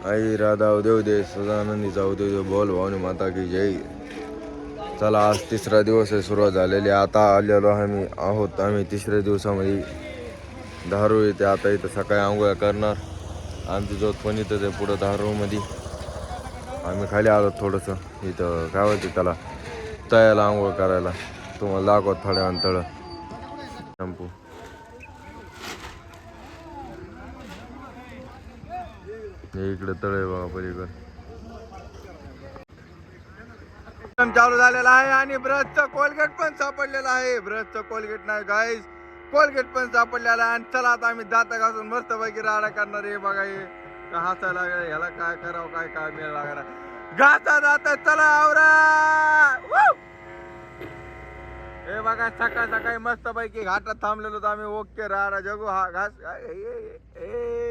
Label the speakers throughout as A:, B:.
A: आई राधा उदेव दे सदानंदी जाऊ दे बोल भावनी माता की जय. चला आज तिसरा दिवस आहे सुरुवात झालेली आता आलेलो आम्ही आहोत आम्ही तिसऱ्या दिवसामध्ये. दारू येते आता इथं सकाळी आंघोळ्या करणार. आमची जोत पण इथंच आहे पुढं दारूमध्ये आम्ही खाली आलो थोडंसं. इथं काय होते त्याला? तयाला आंघोळ करायला. तुम्हाला दाखवत थोड्या अंतळ शॅम्पू. हे इकडे तळ आहे बघा पलीकडे. चालू झालेला आहे आणि ब्रशचं कोलगेट पण सापडलेलं आहे. ब्रशचं कोलगेट नाही गाईज कोलगेट पण सापडलेला आहे. आणि चला आता आम्ही दाता घासून मस्त पैकी राडा करणार आहे. बघा हे का हसायला लागला. ह्याला काय करावं काय काय मिळ लागणार घासा जाता चला आवरा! हे बघा सकाळ सकाळी मस्त पैकी घाटात थांबलेलो आम्ही. ओके राडा जगू. हा घास. ए,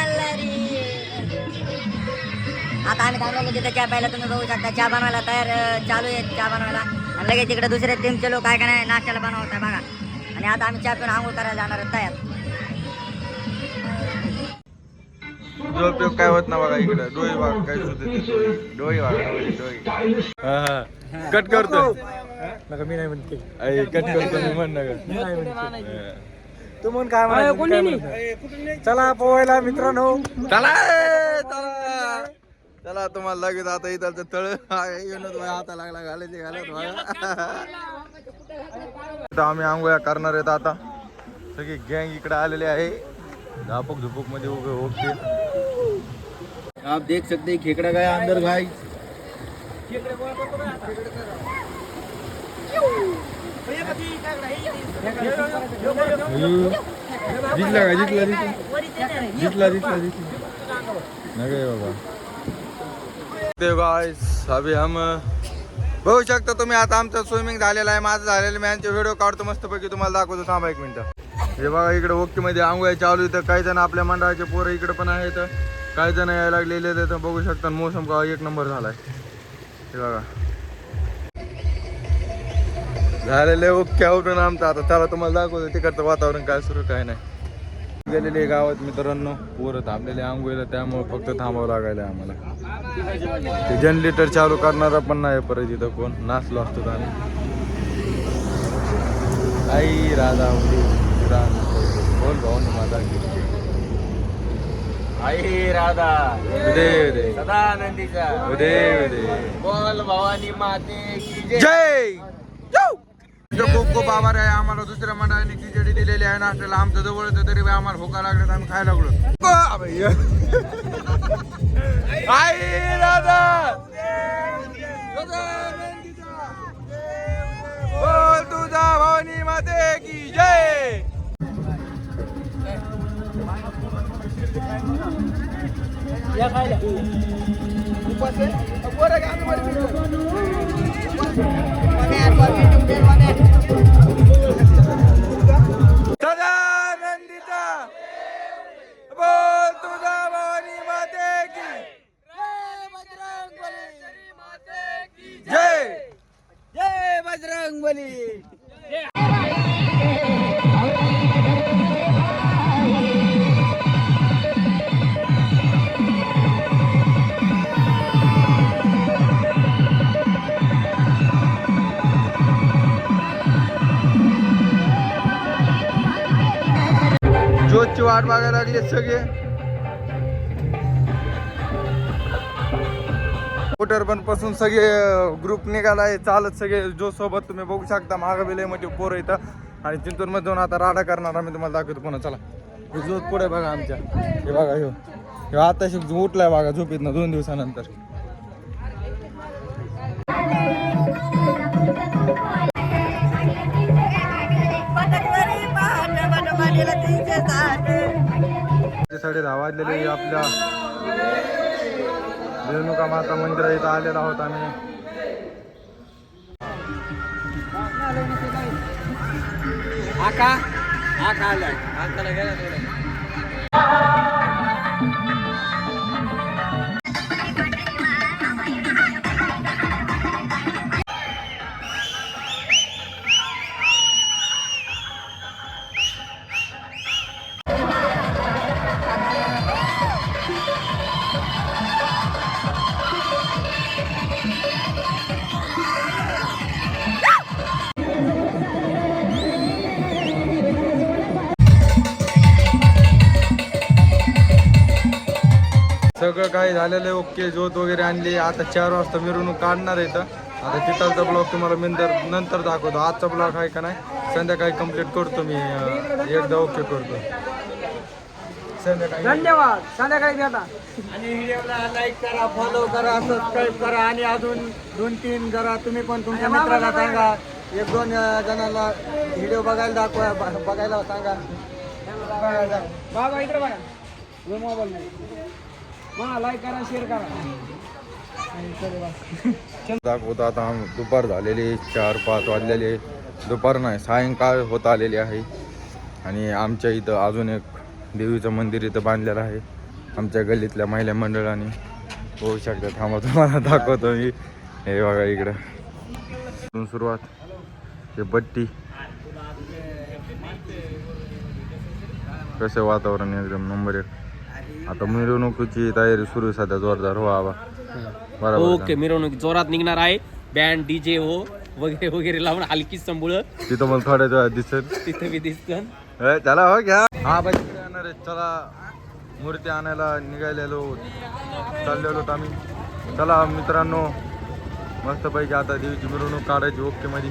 A: ए.
B: आता आम्ही थांबलो तिथे चहा प्यायला तुम्ही बघू शकता. चहा बनवायला तयार चालू आहे चहा बनवायला. आणि लगेच तिकडे दुसरे टीमचे लोक काय का नाही नाश्त्याला बनवत आहे बघा. आणि आता आम्ही चहा पिऊन आंघोळ करायला जाणार आहे तयार.
A: उपयोग काय होत ना बघा इकडे. डोळी बघा काय सुद्धा डोळी. बघा डोळी कट करतो.
C: नका मी नाही म्हणते.
A: कट करतो मी म्हण नका
C: मी नाही म्हणते. तू म्हण काय म्हणायचं, काय म्हणायचं? चला पोहायला मित्रांनो.
A: चला ए, चला. चला तुम्हाला लगेच आता इथं तळ येणं हाता लागला घालायचे घालत बघा. आता आम्ही आंघोळ्या करणार आहेत आता. सगळी गँग इकडे आलेली आहे. झापूक झुपूकमध्ये उभे ओके आप देख सकते हैं खेकड़ा गया अंदर भाई? जिंकला का? जिंकला जिंकला. जिंकला जिंकला बाबा. ते गाइस अभी हम बघू शकता तुम्ही आता आमचं स्विमिंग झालेलं आहे माझं झालेलं मी यांचे व्हिडिओ काढतो मस्तपैकी तुम्हाला दाखवतो. थांबा एक मिनिटं. हे बघा इकडे ओक्कीमध्ये आंघोळ चालू. इथं काही जण आपल्या मंडळाचे पोरं इकडे पण आहेत. काही जण यायला लागलेले बघू शकता मोसम का एक नंबर झालाय. हे बघा. झालेले ओके आवडून आमचं आता. त्याला तुम्हाला दाखवतो तिकडचं वातावरण काय सुरू काय नाही. गेलेले गावात मित्रांनो. पोरं थांबलेले आंघोळीला त्यामुळे फक्त थांबावं लागायला आम्हाला. ते जनरेटर चालू करणारा पण नाही परत इथं कोण. नाचलो असतो आम्ही. आई राधा बोल भाऊ माझा
D: आई राधा.
A: उदे उदे
D: सदानंदीचा.
A: उदे उदे
D: बोल भवानी माते की जय.
A: खूप खूप आभार आहे. आम्हाला दुसऱ्या मंडळाने खिचडी दिलेली आहे नाश्त्याला आमचं जवळ तरी आम्हाला भोका लागले आम्ही खायला लागलो. आई दादा! बोल तुझा भवानी माते की जय! सदानंदीचा वाट बघायला लागले सगळे. स्कूटर पण पासून सगळे ग्रुप निघालाय चालत सगळे. जो सोबत तुम्ही बघू शकता मागं बिलय पोर पोरं इथं. आणि चिंतूरमध्ये जाऊन आता राडा करणार आम्ही तुम्हाला दाखवतो पुन्हा. चला. झोप पुढे बघा आमच्या. हे बघा ह्यो ह्यो आता उठलाय बघा झोपीत ना दोन दिवसानंतर. साडे दहा वाजलेले आपल्या. रेणुका माता मंदिरा इथं आलेला आहोत आम्ही.
D: आका आका आलाय. आकाला गेला
C: सगळं काही झालेलं आहे ओके ज्योत वगैरे आणली. आता चार वाजता मिरवणूक काढणार आहे इथं. आता तिथलचा ब्लॉग तुम्हाला नंतर नंतर दाखवतो. आजचा ब्लॉग आहे का नाही संध्याकाळी कंप्लीट करतो मी. एकदा ओके करतो. संध्याकाळी.
E: धन्यवाद. संध्याकाळी भेटा.
D: आणि व्हिडिओला लाईक करा फॉलो करा सबस्क्राईब करा. आणि अजून दोन तीन जरा तुम्ही पण तुमच्या मित्राला सांगा. एक दोन जणांना व्हिडिओ बघायला दाखवा बघायला सांगा.
E: बाबा इकडे बघा. मोबाईल लाईक करा शेअर करा.
A: दाखवतो आता दुपार झालेले चार पाच वाजलेले दुपार नाही सायंकाळ होत आलेली आहे. आणि आमच्या इथं अजून एक देवीचं मंदिर इथं बांधलेलं आहे. आमच्या गल्लीतल्या महिला मंडळाने. होऊ शकतं थांबा तुम्हाला दाखवतो मी. हे बघा इकडं. सुरुवात. हे बट्टी. कसं वातावरण एकदम नंबर एक. आता मिरवणुकीची तयारी सुरू सध्या जोरदार. हो आबा बरोबर
F: ओके मिरवणूक जोरात निघणार आहे. बँड डीजे हो वगैरे वगैरे लावून हलकी संभुळ.
A: तिथं मला थोड्याच वेळात दिसेल.
F: तिथे बी दिसत.
A: ए, चला हो घ्या. हा बाई तिकडे येणार आहे. चला. मूर्ती आणायला निघालेलो चाललेलो होतो आम्ही. चला मित्रांनो. मस्तपैकी आता देवीची मिरवणूक काढायची ओके मध्ये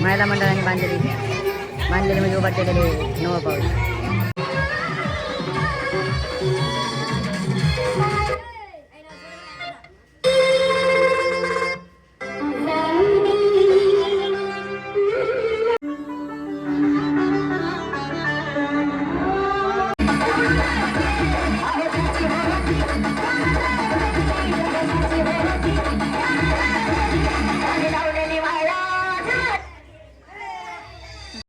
B: महिला मंडळाने बांधलेली बांधलेली म्हणजे उभा केलेली नवा पाऊस